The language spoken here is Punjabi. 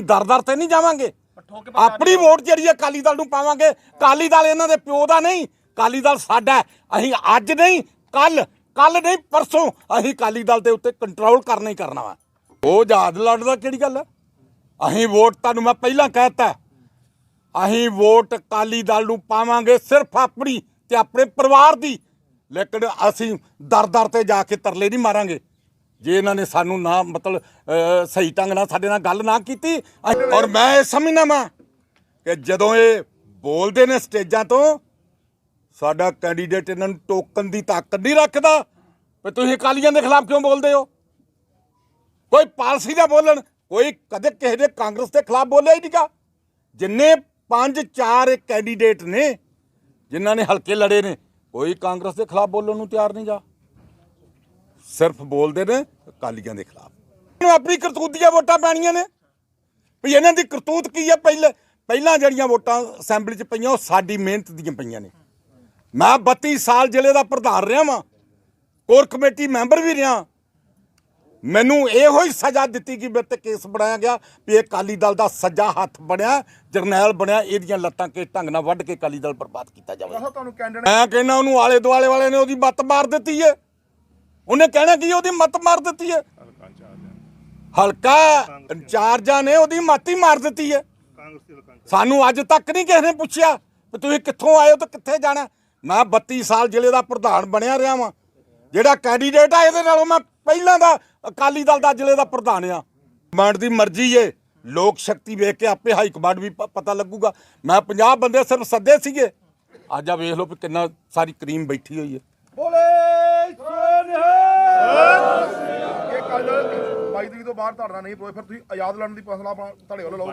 ਅਸੀਂ ਦਰ-ਦਰ ਤੇ ਨਹੀਂ ਜਾਵਾਂਗੇ। ਆਪਣੀ ਵੋਟ ਜਿਹੜੀ ਹੈ ਅਕਾਲੀ ਦਲ ਨੂੰ ਪਾਵਾਂਗੇ। ਅਕਾਲੀ ਦਲ ਇਹਨਾਂ ਦੇ ਪਿਓ ਦਾ ਨਹੀਂ ਅਕਾਲੀ ਦਲ ਸਾਡਾ। ਅਸੀਂ ਅੱਜ ਨਹੀਂ ਕੱਲ ਕੱਲ ਨਹੀਂ ਪਰਸੋਂ ਅਸੀਂ ਅਕਾਲੀ ਦਲ ਦੇ ਉੱਤੇ ਕੰਟਰੋਲ ਕਰਨਾ ਹੀ ਕਰਨਾ ਵਾ। ਉਹ ਆਜ਼ਾਦ ਲੜਦਾ ਕਿਹੜੀ ਗੱਲ ਹੈ? ਅਸੀਂ ਵੋਟ ਤੁਹਾਨੂੰ ਮੈਂ ਪਹਿਲਾਂ ਕਹਿਤਾ ਅਸੀਂ ਵੋਟ ਅਕਾਲੀ ਦਲ ਨੂੰ ਪਾਵਾਂਗੇ ਸਿਰਫ ਆਪਣੀ ਤੇ ਆਪਣੇ ਪਰਿਵਾਰ ਦੀ। ਲੇਕਿਨ ਅਸੀਂ ਦਰ-ਦਰ ਤੇ ਜਾ ਕੇ ਤਰਲੇ ਨਹੀਂ ਮਾਰਾਂਗੇ। ਜੇ ਇਹਨਾਂ ਨੇ ਸਾਨੂੰ ਨਾ ਮਤਲਬ ਸਹੀ ਢੰਗ ਨਾਲ ਸਾਡੇ ਨਾਲ ਗੱਲ ਨਾ ਕੀਤੀ ਔਰ ਮੈਂ ਇਹ ਸਮਝਣਾ ਵਾਂ ਕਿ ਜਦੋਂ ਇਹ ਬੋਲਦੇ ਨੇ ਸਟੇਜਾਂ ਤੋਂ, ਸਾਡਾ ਕੈਂਡੀਡੇਟ ਇਹਨਾਂ ਨੂੰ ਟੋਕਨ ਦੀ ਤਾਕਤ ਨਹੀਂ ਰੱਖਦਾ। ਵੀ ਤੁਸੀਂ ਅਕਾਲੀਆਂ ਦੇ ਖਿਲਾਫ ਕਿਉਂ ਬੋਲਦੇ ਹੋ? ਕੋਈ ਪਾਲਸੀ ਦਾ ਬੋਲਣ, ਕੋਈ ਕਦੇ ਕਿਸੇ ਦੇ ਕਾਂਗਰਸ ਦੇ ਖਿਲਾਫ ਬੋਲਿਆ ਹੀ ਨਹੀਂਗਾ। ਜਿੰਨੇ ਪੰਜ, ਚਾਰ ਕੈਂਡੀਡੇਟ ਨੇ, ਜਿਨ੍ਹਾਂ ਨੇ ਹਲਕੇ ਲੜੇ ਨੇ, ਕੋਈ ਕਾਂਗਰਸ ਦੇ ਖਿਲਾਫ ਬੋਲਣ ਨੂੰ ਤਿਆਰ ਨਹੀਂ ਜਾ ਸਿਰਫ ਬੋਲਦੇ ਨੇ ਅਕਾਲੀਆਂ ਦੇ ਖਿਲਾਫ। ਨੂੰ ਆਪਣੀ ਕਰਤੂਤ ਦੀਆਂ ਵੋਟਾਂ ਪੈਣੀਆਂ ਨੇ। ਵੀ ਇਹਨਾਂ ਦੀ ਕਰਤੂਤ ਕੀ ਹੈ ਪਹਿਲੇ ਪਹਿਲਾਂ ਜਿਹੜੀਆਂ ਵੋਟਾਂ ਅਸੈਂਬਲੀ 'ਚ ਪਈਆਂ ਉਹ ਸਾਡੀ ਮਿਹਨਤ ਦੀਆਂ ਪਈਆਂ ਨੇ। ਮੈਂ 32 ਸਾਲ ਜ਼ਿਲ੍ਹੇ ਦਾ ਪ੍ਰਧਾਨ ਰਿਹਾ ਵਾਂ। ਕੋਰ ਕਮੇਟੀ ਮੈਂਬਰ ਵੀ ਰਿਹਾ। ਮੈਨੂੰ ਇਹੋ ਹੀ ਸਜ਼ਾ ਦਿੱਤੀ ਕਿ ਮੇਰੇ ਤੇ ਕੇਸ ਬਣਾਇਆ ਗਿਆ ਵੀ ਇਹ ਅਕਾਲੀ ਦਲ ਦਾ ਸੱਜਾ ਹੱਥ ਬਣਿਆ ਜਰਨੈਲ ਬਣਿਆ ਇਹਦੀਆਂ ਲੱਤਾਂ ਕੇ ਢੰਗ ਨਾਲ ਵੱਢ ਕੇ ਅਕਾਲੀ ਦਲ ਬਰਬਾਦ ਕੀਤਾ ਜਾਵੇ। ਮੈਂ ਕਹਿੰਦਾ ਉਹਨੂੰ ਆਲੇ ਦੁਆਲੇ ਵਾਲੇ ਨੇ ਉਹਦੀ ਮੱਤ ਮਾਰ ਦਿੱਤੀ ਏ। ਉਹਨੇ ਕਹਿਣਾ ਕੀ ਉਹਦੀ ਮੱਤ ਮਾਰ ਦਿੱਤੀ ਏ ਹਲਕਾ ਇੰਚਾਰਜਾਂ ਨੇ ਉਹਦੀ ਮੱਤ ਹੀ ਮਾਰ ਦਿੱਤੀ ਏ ਸਾਨੂੰ ਅੱਜ ਤੱਕ ਨਹੀਂ ਕਿਸੇ ਨੇ ਪੁੱਛਿਆ ਵੀ ਤੁਸੀਂ ਕਿੱਥੋਂ ਆਏ ਹੋ ਤੇ ਕਿੱਥੇ ਜਾਣਾ। ਮੈਂ 32 ਸਾਲ ਜ਼ਿਲ੍ਹੇ ਦਾ ਪ੍ਰਧਾਨ ਬਣਿਆ ਰਿਹਾ ਵਾਂ। ਜਿਹੜਾ ਕੈਂਡੀਡੇਟ ਆ ਇਹਦੇ ਨਾਲੋਂ ਮੈਂ ਪਹਿਲਾਂ ਦਾ ਅਕਾਲੀ ਦਲ ਦਾ ਜ਼ਿਲ੍ਹੇ ਦਾ ਪ੍ਰਧਾਨ ਆ। ਕਮਾਂਡ ਦੀ ਮਰਜ਼ੀ ਏ। ਲੋਕ ਸ਼ਕਤੀ ਵੇਖ ਕੇ ਆਪੇ ਹਾਈ ਕਮਾਂਡ ਵੀ ਪਤਾ ਲੱਗੂਗਾ। ਮੈਂ 50 ਬੰਦੇ ਸਿਰਫ ਸੱਦੇ ਸੀਗੇ। ਅੱਜ ਆ ਵੇਖ ਲਓ ਕਿੰਨਾ ਸਾਰੀ ਕਰੀਮ ਬੈਠੀ ਹੋਈ ਏ ਬੋਲੇ ਸੋਨਿਹਾ ਇਹ ਕੱਲ 22 ਤਰੀਕ ਤੋਂ ਬਾਅਦ ਤੁਹਾਡਾ ਨਹੀਂ ਪੋਏ ਫਿਰ ਤੁਸੀਂ ਆਜ਼ਾਦ ਲੜਨ ਦੀ ਫੈਸਲਾ ਆਪਣਾ ਤੁਹਾਡੇ ਵੱਲੋਂ ਲਓ।